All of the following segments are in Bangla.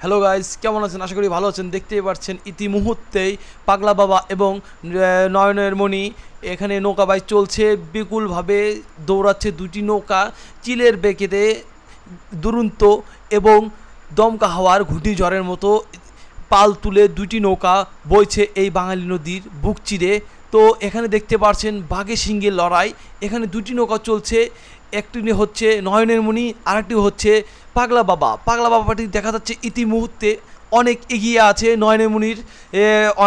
হ্যালো গাইস কেমন আছেন? আশা করি ভালো আছেন। দেখতেই পাচ্ছেন ইতি মুহূর্তেই পাগলা বাবা এবং নয়নের মণি এখানে নৌকা বাইচ চলছে। বিপুলভাবে দৌড়াচ্ছে দুটি নৌকা চিলের বেঁকেতে দুরন্ত এবং দমকা হাওয়ার ঘূর্ণিঝড়ের মতো পাল তুলে দুটি নৌকা বইছে এই বাঙালি নদীর বুক চিরে। তো এখানে দেখতে পাচ্ছেন, বাঘে সিংহের লড়াই। এখানে দুটি নৌকা চলছে, একটি হচ্ছে নয়নের মণি, আরেকটি হচ্ছে পাগলা বাবা। পাগলা বাবাটি দেখা যাচ্ছে ইতি মুহূর্তে অনেক এগিয়ে আছে নয়নের মুনির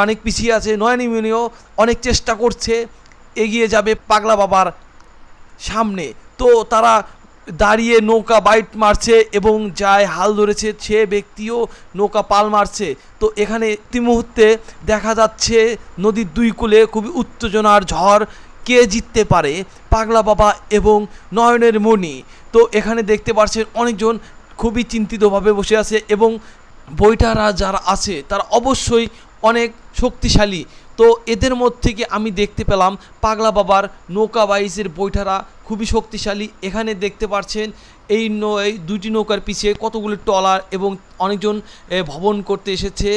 অনেক পিছিয়ে আছে নয়নের মুনিও অনেক চেষ্টা করছে, এগিয়ে যাবে পাগলা বাবার সামনে। তো তারা দাঁড়িয়ে নৌকা বাইট মারছে এবং যায় হাল ধরেছে, সে ব্যক্তিও নৌকা পাল মারছে। তো এখানে ইতি মুহূর্তে দেখা যাচ্ছে নদীর দুই কূলে খুবই উত্তেজনার ঝড়, কে জিততে পারে? পাগলা বাবা এবং নয়নের মণি তো এখানে দেখতে পাচ্ছেন অনেকজন খুবই চিন্তিতভাবে বসে আছে এবং বইটারা যারা আছে, তারা অবশ্যই অনেক শক্তিশালী। তো এদের মধ্যে থেকে আমি দেখতে পেলাম পাগলা বাবার নৌকা বাইসের বৈঠারা খুবই শক্তিশালী। এখানে দেখতে পাচ্ছেন এই এই দুটি নৌকার পিছিয়ে কতগুলি টলার এবং অনেকজন ভবন করতে এসেছে।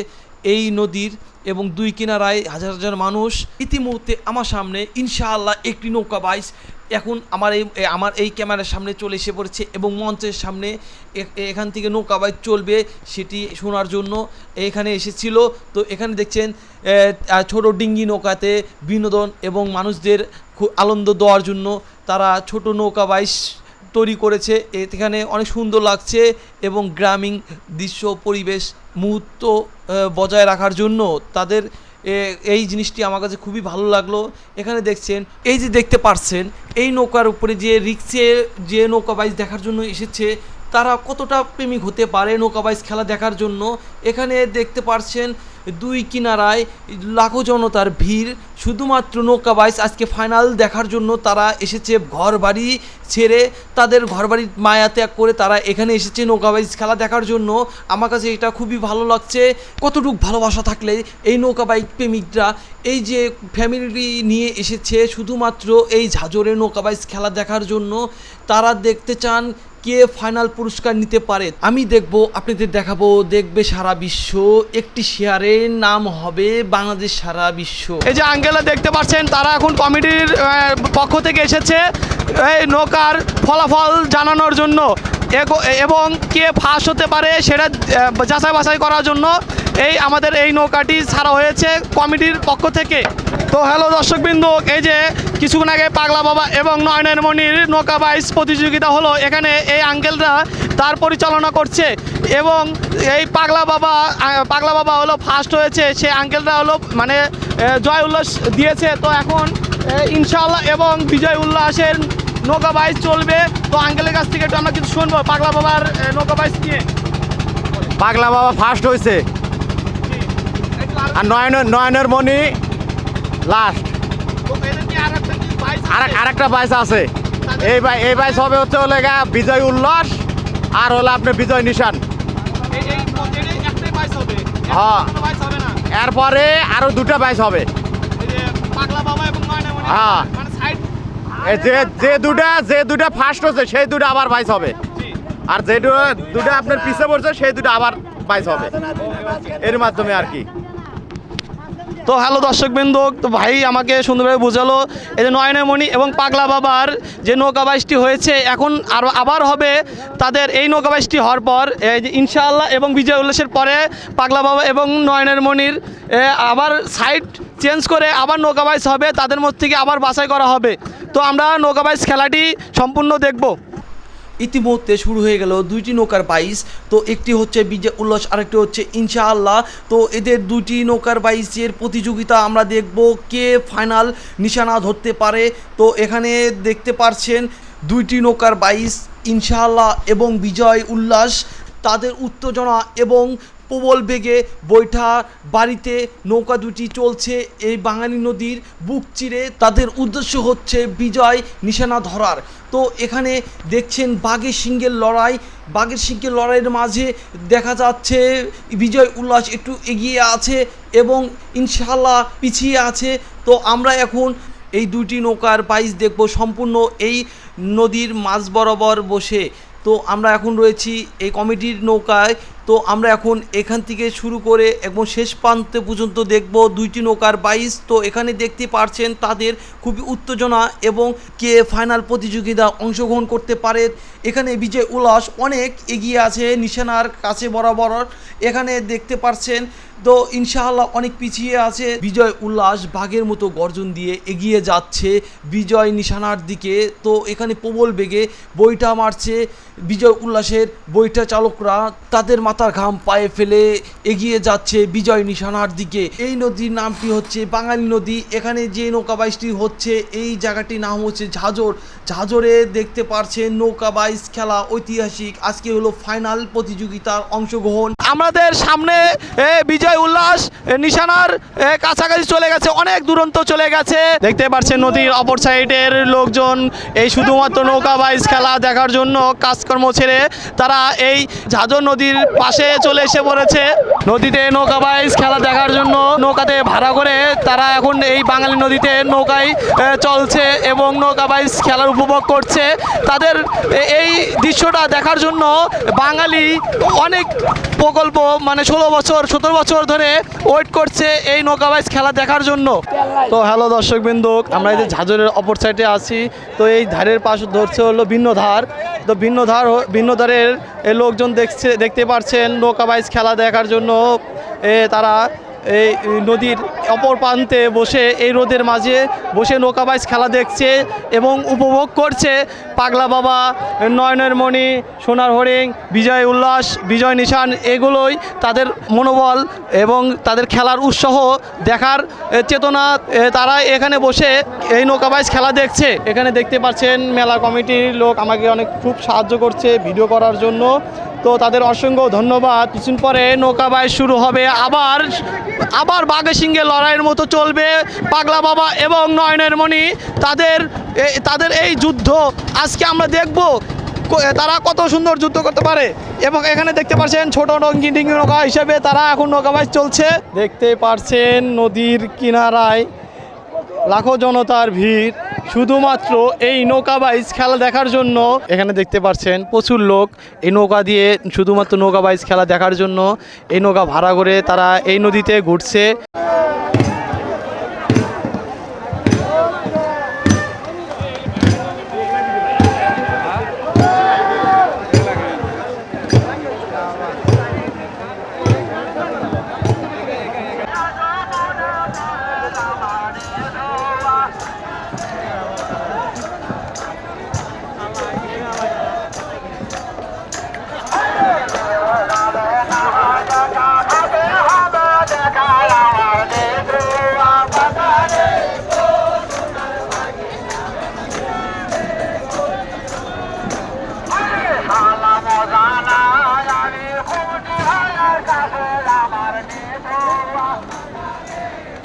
এই নদীর এবং দুই কিনারায় হাজার হাজার মানুষ ইতিমধ্যে আমার সামনে, ইনশাআল্লাহ একটি নৌকা বাইস এখন আমার এই আমার এই ক্যামেরার সামনে চলে এসে পড়েছে এবং মঞ্চের সামনে এখান থেকে নৌকা বাইক চলবে সেটি শোনার জন্য এখানে এসেছিল। তো এখানে দেখছেন ছোট ডিঙ্গি নৌকাতে বিনোদন এবং মানুষদের খুব আনন্দ দেওয়ার জন্য তারা ছোট নৌকা বাইস তৈরি করেছে। এখানে অনেক সুন্দর লাগছে এবং গ্রামীণ দৃশ্য পরিবেশ মুহূর্ত বজায় রাখার জন্য তাদের এই জিনিসটি আমার কাছে খুবই ভালো লাগল। এখানে দেখছেন, এই যে দেখতে পারছেন, এই নৌকার উপরে যে রিক্সে যে নৌকা বাইচ দেখার জন্য এসেছে, তারা কতটা প্রেমিক হতে পারে নৌকা বাইচ খেলা দেখার জন্য। এখানে দেখতে পারছেন দুই কিনারায় লাখো জনতার ভিড়। শুধুমাত্র নৌকা বাইচ আজকে ফাইনাল দেখার জন্য তারা এসেছে ঘর বাড়ি ছেড়ে। তাদের ঘর বাড়ির মায়া ত্যাগ করে তারা এখানে এসেছে নৌকা বাইচ খেলা দেখার জন্য। আমার কাছে এটা খুবই ভালো লাগছে। কতটুকু ভালোবাসা থাকলে এই নৌকা বাইক প্রেমিকরা, এই যে ফ্যামিলি নিয়ে এসেছে শুধুমাত্র এই ঝাঁঝরে নৌকা বাইচ খেলা দেখার জন্য, তারা দেখতে চান কে ফাইনাল পুরস্কার নিতে পারে? আমি দেখব, আপনাদের দেখাবো, দেখবে সারা বিশ্ব। একটি শেয়ারের নাম হবে বাংলাদেশ সারা বিশ্ব। এই যে আঙ্কেলা দেখতে পাচ্ছেন, তারা এখন কমিটির পক্ষ থেকে এসেছে, এই নৌকার ফলাফল জানানোর জন্য। এবং কে ফার্স্ট হতে পারে সেটা যাচাই বাছাই করার জন্য এই আমাদের এই নৌকাটি ছাড়া হয়েছে কমিটির পক্ষ থেকে। তো হ্যালো দর্শকবৃন্দ, এই যে কিছুক্ষণ আগে পাগলা বাবা এবং নয়নের মণির নৌকা বাইস প্রতিযোগিতা হলো। এখানে এই আঙ্কেলরা তার পরিচালনা করছে এবং এই পাগলা বাবা পাগলা বাবা হলো ফার্স্ট হয়েছে। সে আঙ্কেলরা হলো মানে জয় উল্লাস দিয়েছে। তো এখন ইনশাল্লাহ এবং বিজয় উল্লাসের নৌকা বাইস চলবে। তো আঙ্কেলের কাছ থেকে একটু আমরা কিছু শুনব পাগলা বাবার নৌকা বাইস নিয়ে। পাগলা বাবা ফার্স্ট হয়েছে আর নয়নের নয়নের মণি লাস্ট তো এদের কি আর একটা কি বাইস আছে? আর আরেকটা বাইস আছে। এই বাই এই বাইস হবে হচ্ছে হলে গা বিজয় উল্লাস আর হলো আপনার বিজয় নিশান। হ্যাঁ। এরপরে আরও দুটা বাইস হবে। হ্যাঁ। মানে যে যে দুটা যে দুটা ফার্স্ট হচ্ছে সেই দুটা আবার বাইস হবে। আর যে দুটা আপনার পিছে পড়ছে সেই দুটা আবার বাইস হবে। এর মাধ্যমে আর কি। তো হ্যালো দর্শকবৃন্দ, তো ভাই আমাকে সুন্দরভাবে বোঝালো এই যে নয়নমণি এবং পাগলা বাবার যে নৌকা বাইশটি হয়েছে, এখন আর আবার হবে তাদের এই নৌকা বাইশটি হওয়ার পর ইনশাআল্লাহ এবং বিজয় উল্লাসের পরে পাগলা বাবা এবং নয়নের মণির আবার সাইড চেঞ্জ করে আবার নৌকা বাইশ হবে, তাদের মধ্যে থেকে আবার বাছাই করা হবে। তো আমরা নৌকা বাইশ খেলাটি সম্পূর্ণ দেখব। ইতিমধ্যে শুরু হয়ে গেল দুইটি নৌকার বাইস তো একটি হচ্ছে বিজয় উল্লাস, আরেকটি হচ্ছে ইনশাআল্লাহ। তো এদের দুইটি নৌকার বাইসের প্রতিযোগিতা আমরা দেখব কে ফাইনাল নিশানা ধরতে পারে। তো এখানে দেখতে পারছেন দুইটি নৌকার বাইস ইনশাআল্লাহ এবং বিজয় উল্লাস। তাদের উত্তেজনা এবং প্রবল বেগে বৈঠা বাড়িতে নৌকা দুটি চলছে। এই বাঙালি নদীর বুক চিরে তাদের উদ্দেশ্য হচ্ছে বিজয় নিশানা ধরার। তো এখানে দেখছেন বাঘের সিংহের লড়াই। বাঘের সিংহের লড়াইয়ের মাঝে দেখা যাচ্ছে বিজয় উল্লাস একটু এগিয়ে আছে এবং ইনশাল্লাহ পিছিয়ে আছে। তো আমরা এখন এই দুটি নৌকার বাইস দেখব সম্পূর্ণ এই নদীর মাঝ বরাবর বসে। তো আমরা এখন রয়েছি এই কমিটির নৌকায়। তো আমরা এখন এখান থেকে শুরু করে এবং শেষ প্রান্তে পর্যন্ত দেখব দুইটি নৌকার বাইশ। তো এখানে দেখতে পারছেন তাদের খুবই উত্তেজনা এবং কে ফাইনাল প্রতিযোগিতা অংশগ্রহণ করতে পারে। এখানে বিজয় উল্লাস অনেক এগিয়ে আছে, নিশানার কাছে বরাবর। এখানে দেখতে পারছেন তো ইনশাআল্লাহ অনেক পিছিয়ে আছে। বিজয় উল্লাস বাঘের মতো গর্জন দিয়ে এগিয়ে যাচ্ছে বিজয় নিশানার দিকে। তো এখানে প্রবল বেগে বইটা মারছে বিজয় উল্লাসের বইটা চালকরা। তাদের মাথার ঘাম পায়ে ফেলে এগিয়ে যাচ্ছে বিজয় নিশানার দিকে। এই নদীর নামটি হচ্ছে বাঙালি নদী। এখানে যে নৌকা বাইশটি হচ্ছে এই জায়গাটির নাম হচ্ছে ঝাঁঝর। ঝাঁঝরে দেখতে পারছেন নৌকা বাইশ খেলা ঐতিহাসিক। আজকে হলো ফাইনাল প্রতিযোগিতার অংশগ্রহণ। আমাদের সামনে এ, বিজয় উল্লাস নিশানার কাছাকাছি চলে গেছে, অনেক দূরন্ত চলে গেছে। দেখতে পাচ্ছেন নদীর অপর সাইডের লোকজন, এই শুধুমাত্র নৌকা বাইস খেলা দেখার জন্য কাজকর্ম ছেড়ে তারা এই ঝাঁঝর নদীর পাশে চলে এসে পড়েছে। নদীতে নৌকা বাইস খেলা দেখার জন্য নৌকাতে ভাড়া করে তারা এখন এই বাঙালি নদীতে নৌকায় চলছে এবং নৌকা বাইস খেলার উপভোগ করছে। তাদের এই দৃশ্যটা দেখার জন্য বাঙালি অনেক প্রকল্প মানে ষোলো বছর, সতেরো বছর ধরে ওয়েট করছে এই নৌকাবাইজ খেলা দেখার জন্য। তো হ্যালো দর্শক বিন্দু আমরা এই যে ঝাঁঝরের অপর সাইডে আছি। তো এই ধারের পাশ ধরছে হলো ভিন্ন ধার। তো ভিন্ন ধার ভিন্ন ধারের লোকজন দেখছে, দেখতে পারছেন নৌকাবাইজ খেলা দেখার জন্য। এ তারা এই নদীর অপর প্রান্তে বসে এই রোদের মাঝে বসে নৌকাবাইজ খেলা দেখছে এবং উপভোগ করছে পাগলা বাবা, নয়নের মণি, সোনার হরিং বিজয় উল্লাস, বিজয় নিশান, এগুলোই তাদের মনোবল এবং তাদের খেলার উৎসাহ দেখার চেতনা তারা এখানে বসে এই নৌকাবাইজ খেলা দেখছে। এখানে দেখতে পাচ্ছেন মেলা কমিটির লোক আমাকে অনেক খুব সাহায্য করছে ভিডিও করার জন্য। তো তাদের অসংখ্য ধন্যবাদ। কিছুদিন পরে নৌকা বাইচ শুরু হবে। আবার আবার বাঘে সিংহে লড়াইয়ের মতো চলবে। পাগলা বাবা এবং নয়নের মণি, তাদের তাদের এই যুদ্ধ আজকে আমরা দেখব। তারা কত সুন্দর যুদ্ধ করতে পারে। এবং এখানে দেখতে পাচ্ছেন ছোট ডঙ্গি ডিঙ্গি নৌকা হিসেবে তারা এখন নৌকা বাইচ চলছে। দেখতে পারছেন নদীর কিনারায় লাখো জনতার ভিড়। শুধুমাত্র এই নৌকা বাইজ খেলা দেখার জন্য এখানে দেখতে পাচ্ছেন প্রচুর লোক। এই নৌকা দিয়ে শুধুমাত্র নৌকা বাইজ খেলা দেখার জন্য এই নৌকা ভাড়া করে তারা এই নদীতে ঘুরছে।